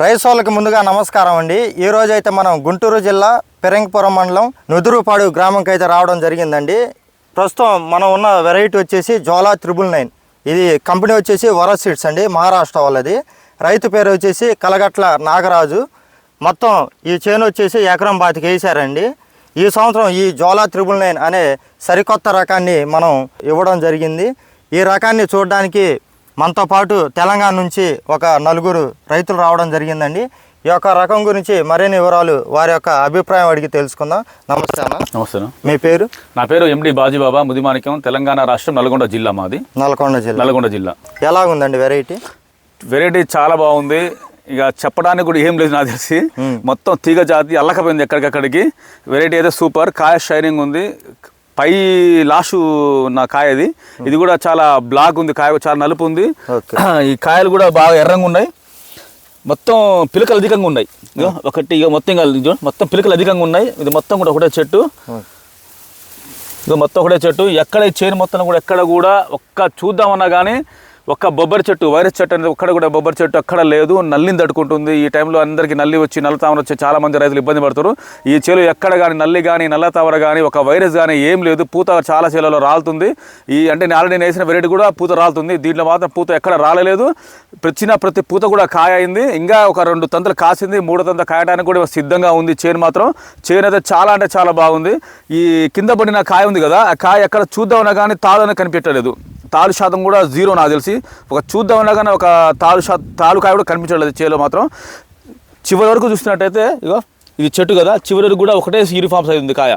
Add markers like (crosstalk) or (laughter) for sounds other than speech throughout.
Rice వాళ్ళకి ముందుగా నమస్కారం అండి. ఈ అయితే మనం గుంటూరు జిల్లా పెరంగిపురం మండలం నుదురుపాడు గ్రామంకి అయితే రావడం జరిగిందండి. ప్రస్తుతం మనం ఉన్న వెరైటీ వచ్చేసి జోలా త్రిబుల్ నైన్. ఇది కంపెనీ వచ్చేసి వర సీడ్స్ అండి మహారాష్ట్ర వాళ్ళది. రైతు పేరు వచ్చేసి కలగట్ల నాగరాజు. మొత్తం ఈ చేను వచ్చేసి ఎకరం బాతికి వేసారండి ఈ సంవత్సరం ఈ జోలా త్రిబుల్ నైన్ అనే సరికొత్త రకాన్ని మనం ఇవ్వడం జరిగింది. ఈ రకాన్ని చూడడానికి మనతో పాటు తెలంగాణ నుంచి ఒక నలుగురు రైతులు రావడం జరిగిందండి. ఈ యొక్క రకం గురించి మరిన్ని వివరాలు వారి యొక్క అభిప్రాయం అడిగి తెలుసుకుందాం. నమస్తే అన్న. నమస్తే మీ పేరు? నా పేరు ఎండి బాజీబాబా ముదిమాణిక్యం తెలంగాణ రాష్ట్రం నల్గొండ జిల్లా మాది. నల్గొండ జిల్లా. నల్గొండ జిల్లా. ఎలాగుందండి వెరైటీ? వెరైటీ చాలా బాగుంది. ఇక చెప్పడానికి కూడా ఏం లేదు నాకు తెలిసి. మొత్తం తీగ జాతి అల్లకపోయింది ఎక్కడికక్కడికి. వెరైటీ అయితే సూపర్. కాయ షైనింగ్ ఉంది. పై లాషు నా కాయ ఇది. ఇది కూడా చాలా బ్లాక్ ఉంది కాయ చాలా నలుపు ఉంది. (clears throat) ఈ కాయలు కూడా బాగా ఎర్రంగా ఉన్నాయి. మొత్తం పిలకలు అధికంగా ఉన్నాయి. ఒకటి ఇక మొత్తం మొత్తం పిలకలు అధికంగా ఉన్నాయి. ఇది మొత్తం కూడా ఒకటే చెట్టు. ఇక మొత్తం ఒకటే చెట్టు. ఎక్కడ ఈ చేను మొత్తం కూడా ఎక్కడ కూడా ఒక్క చూద్దామన్నా కానీ ఒక్క బొబ్బరి చెట్టు వైరస్ చెట్టు అనేది ఒక్కడ కూడా బొబ్బరి చెట్టు అక్కడ లేదు. నల్లిని తట్టుకుంటుంది. ఈ టైంలో అందరికీ నల్లి వచ్చి నల్ల తామర వచ్చి చాలా మంది రైతులు ఇబ్బంది పడతారు ఈ చేలు ఎక్కడ కానీ నల్లి కానీ నల్ల తామర కానీ ఒక వైరస్ కానీ ఏం లేదు. పూత చాలా చేలలో రాలుతుంది. ఈ అంటే నేను ఆల్రెడీ వేసిన వెరైటీ కూడా పూత రాలుతుంది. దీంట్లో మాత్రం పూత ఎక్కడ రాలేదు ప్రచిన ప్రతి పూత కూడా కాయ అయింది. ఇంకా ఒక రెండు తంతలు కాసింది. మూడో తంత కాయడానికి కూడా సిద్ధంగా ఉంది చేను మాత్రం. చేను అయితే చాలా అంటే చాలా బాగుంది. ఈ కింద పడిన కాయ ఉంది కదా ఆ కాయ ఎక్కడ చూద్దామన్నా కానీ తాదని కనిపించలేదు తాలు శాతం కూడా జీరో నాకు తెలిసి. ఒక చూద్దామన్నా కానీ ఒక తాలు శాతం తాలుకాయ కూడా కనిపించలేదు చేలో మాత్రం. చివరి వరకు చూసినట్టయితే ఇగో ఇది చెట్టు కదా చివరి వరకు కూడా ఒకటే యూనిఫామ్ సైజ్ ఉంది కాయ.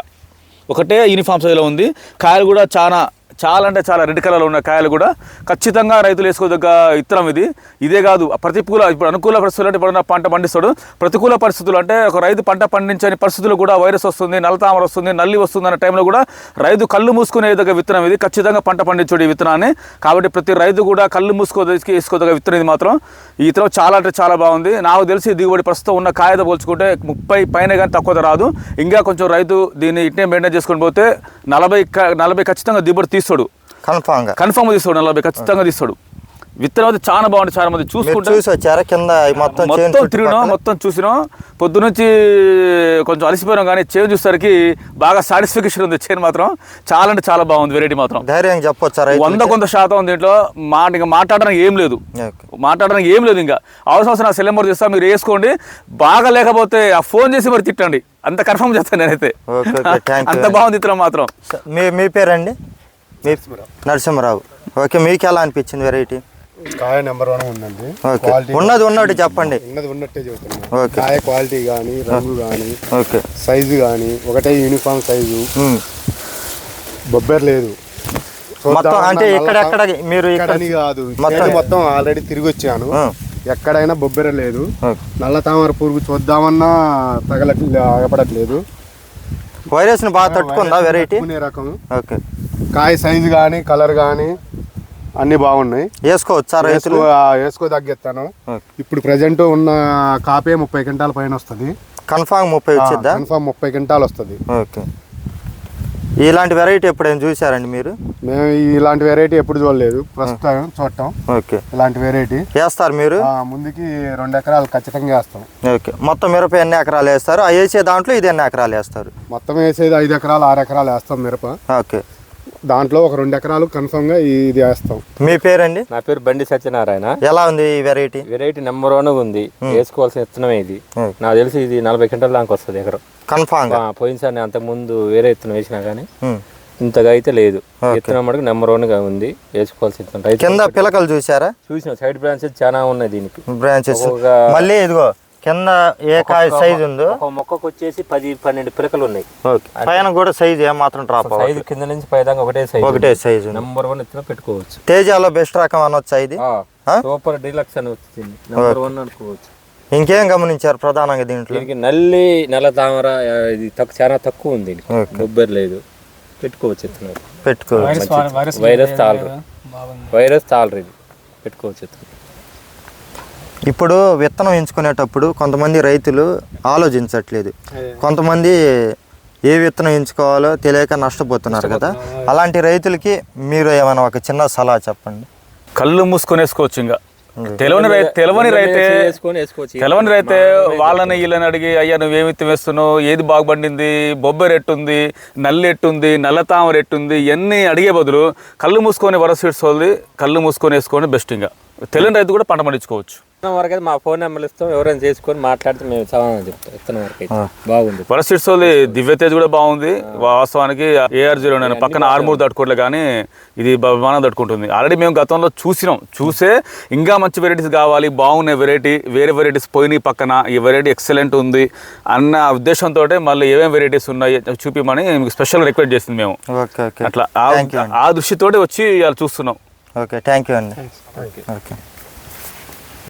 ఒకటే యూనిఫామ్ సైజులో ఉంది. కాయలు కూడా చాలా చాలా అంటే చాలా రెడ్ కలర్లో ఉన్న కాయలు కూడా ఖచ్చితంగా రైతులు వేసుకోదగ్గ ఇత్తనం ఇది. ఇదే కాదు ప్రతికూల ఇప్పుడు అనుకూల పరిస్థితులు అంటే ఇప్పుడు పంట పండిస్తాడు. ప్రతికూల పరిస్థితులు అంటే ఒక రైతు పంట పండించని పరిస్థితులు కూడా వైరస్ వస్తుంది నల్లతామర వస్తుంది నల్లి వస్తుంది అన్న టైంలో కూడా రైతు కళ్ళు మూసుకునే దగ్గర విత్తనం ఇది. ఖచ్చితంగా పంట పండించుడు ఈ విత్తనాన్ని. కాబట్టి ప్రతి రైతు కూడా కళ్ళు మూసుకో వేసుకోదగ్గ విత్తనం ఇది మాత్రం. ఈ విత్తనం చాలా అంటే చాలా బాగుంది. నాకు తెలిసి దిగుబడి ప్రస్తుతం ఉన్న కాయతో పోల్చుకుంటే ముప్పై పైన కానీ తక్కువ రాదు. ఇంకా కొంచెం రైతు దీన్ని ఇట్నే మెయింటైన్ చేసుకొని పోతే నలభై నలభై ఖచ్చితంగా దిగుబడి తీస్తాడు. కన్ఫామ్గా కన్ఫర్మ్ తీస్తాడు నలభై ఖచ్చితంగా తీస్తాడు. విత్తనం అయితే చాలా బాగుంది చాలా మంది మీరు చూసుకుంటే. చూసి వచ్చారా? కింద మొత్తం మొత్తం తిరిగినాం? మొత్తం చూసినాం పొద్దునుంచి కొంచెం అలసిపోయినాం కానీ చేను చూసేసరికి బాగా సాటిస్ఫికేషన్ ఉంది చేను మాత్రం. చాలా అంటే చాలా బాగుంది వెరైటీ మాత్రం. ధైర్యంగా చెప్పొచ్చా వంద కొంత శాతం దీంట్లో మాట ఇంకా మాట్లాడడానికి ఏం లేదు. మాట్లాడడానికి ఏం లేదు ఇంకా. అవసరం నా సెల్ నెంబర్ చేస్తా మీరు వేసుకోండి. బాగా లేకపోతే ఆ ఫోన్ చేసి మరి తిట్టండి. అంత కన్ఫర్మ్ చేస్తాను నేనైతే. (laughs) అంత బాగుంది ఇతరం మాత్రం. మీ మీ పేరండి? నరసింహరావు. ఓకే మీకు ఎలా అనిపించింది వెరైటీ కాయ నెంబర్ వన్ ఉందండి. క్వాలిటీ ఉన్నది ఉన్నట్టు చెప్పండి. ఉన్నది ఉన్నట్టే చెబుతున్నాం ఓకే. కాయ క్వాలిటీ కానీ రంగు కానీ ఓకే. సైజు కానీ ఒకటే యూనిఫామ్ సైజు. బొబ్బర్ లేదు. మొత్తం అంటే ఎక్కడెక్కడ మీరు ఇక్కడ ఇక్కడని కాదు. మొత్తం- మొత్తం ఆల్రెడీ తిరిగి వచ్చాను. ఎక్కడైనా బొబ్బెర లేదు. నల్ల తామర పురుగు చూద్దామన్నా తగలట్లే ఆగపడట్లేదు. వైరస్ని బాగా తట్టుకుందా వెరైటీ రకం. ఓకే. కాయ సైజు కానీ కలర్ కానీ అన్ని బాగున్నాయి. వేసుకోవచ్చా రైతులు? వేసుకో తగ్గెత్తాను ఓకే. ఇప్పుడు ప్రజెంట్ ఉన్న కాపే ముప్పై క్వింటాల పైన వస్తుంది. కన్ఫామ్ ముప్పై కన్ఫామ్ ముప్పై క్వింటాల్ వస్తుంది. ఓకే. ఇలాంటి వెరైటీ ఎప్పుడైనా చూసారండి మీరు? మేము ఇలాంటి వెరైటీ ఎప్పుడు చూడలేదు. టైం చూడటం. ఓకే. ఇలాంటి వెరైటీ వేస్తారు మీరు? ముందుకి రెండు ఎకరాలు ఖచ్చితంగా వేస్తాం. ఓకే. మొత్తం మిరప ఎన్ని ఎకరాలు వేస్తారు? ఆ వేసే దాంట్లో ఇది ఎన్ని ఎకరాలు వేస్తారు? మొత్తం వేసేది ఐదు ఎకరాలు ఆరు ఎకరాలు వేస్తాం మిరప. ఓకే. దాంట్లో ఒక రెండు ఎకరాలు కన్ఫామ్గా ఇది వేస్తాం. మీ పేరండి? నా పేరు బండి సత్యనారాయణ. ఎలా ఉంది ఈ వెరైటీ? వెరైటీ నెంబర్ వన్ ఉంది. వేసుకోవాల్సిన విత్తనమే ఇది. నాకు తెలిసి ఇది నలభై క్వింటల్ దాకా వస్తుంది ఎకరం. కన్ఫామ్గా? ఆ, పోయినసారి నేను అంతకు ముందు వేరే విత్తనం వేసినా కానీ. ఇంతగా అయితే లేదు. విత్తనం మటుకు నెంబర్ వన్గా ఉంది. వేసుకోవాల్సిన విత్తనం కింద పిలకలు చూసారా చూసిన సైడ్ బ్రాంచెస్ చాలా ఉన్నాయి దీనికి. బ్రాంచెస్. మళ్ళీ ఇదిగో కింద ఏ కాయ సైజ్ ఉందో ఒక మొక్కకు వచ్చేసి పది పన్నెండు పిలకలు ఉన్నాయి. ఓకే. పైన కూడా సైజ్ ఏమాత్రం డ్రాప్ అవ్వదు సైజు కింద నుంచి పైదాకా ఒకటే సైజు ఒకటే సైజ్ ఉంది. నెంబర్ వన్ విత్తనం పెట్టుకోవచ్చు. తేజాలో బెస్ట్ రకం అనొచ్చా ఇది? సూపర్ డీలక్స్ అని వచ్చింది. నెంబర్ వన్ అనుకోవచ్చు. ఇంకేం గమనించారు ప్రధానంగా దీంట్లో? దీనికి నల్లి నల్ల తామర ఇది తక్కువ చాలా తక్కువ ఉంది. బొబ్బరి లేదు. పెట్టుకోవచ్చు విత్తనం పెట్టుకోవచ్చు. వైరస్ తాళరు వైరస్ తాళరు ఇది. పెట్టుకోవచ్చు విత్తనం. ఇప్పుడు విత్తనం ఎంచుకునేటప్పుడు కొంతమంది రైతులు ఆలోచించట్లేదు. కొంతమంది ఏ విత్తనం ఎంచుకోవాలో తెలియక నష్టపోతున్నారు కదా. అలాంటి రైతులకి మీరు ఏమైనా ఒక చిన్న సలహా చెప్పండి. కళ్ళు మూసుకొని వేసుకోవచ్చు ఇంకా. తెలవని రైతు తెలవని రైతే తెలవని రైతే వాళ్ళని వీళ్ళని అడిగి అయ్యా నువ్వేమి వేస్తున్నావు? ఏది బాగుపడింది? బొబ్బరి ఎట్టుంది? నల్లి ఎట్టుంది? నల్ల తామర ఎట్టుంది? ఇవన్నీ అడిగే బదులు కళ్ళు మూసుకొని వర సీడ్స్ వదిలి కళ్ళు మూసుకొని వేసుకొని బెస్ట్ ఇంకా. తెలియని రైతు కూడా పంట పండించుకోవచ్చు. విత్తనం వరకు అయితే మా ఫోన్ నెంబర్ ఇస్తాం. ఎవరైనా చేసుకొని మాట్లాడితే మేము సమాధానం చెప్తాం. విత్తనం వరకు అయితే. బాగుంది. వర సీడ్స్ వదిలి దివ్యతేజ్ కూడా బాగుంది. వాస్తవానికి ఏఆర్ జీరో నేను పక్కన ఆర్మూర్ తట్టుకోవట్లే కానీ ఇది బాగా తట్టుకుంటుంది. ఆల్రెడీ మేము గతంలో చూసినాం. చూసే ఇంకా మంచి వెరైటీస్ కావాలి. బాగున్నాయి వెరైటీ వేరే వెరైటీస్ పోయినాయి పక్కన. ఈ వెరైటీ ఎక్సలెంట్ ఉంది అన్న ఉద్దేశంతో మళ్ళీ ఏమేమి వెరైటీస్ ఉన్నాయి చూపిమని మీకు స్పెషల్ రిక్వెస్ట్ చేసింది మేము. Okay okay. అట్లా ఆ- ఆ దృష్టితోటి వచ్చి ఇవాళ చూస్తున్నాం. ఓకే థ్యాంక్ యూ అండి. ఓకే.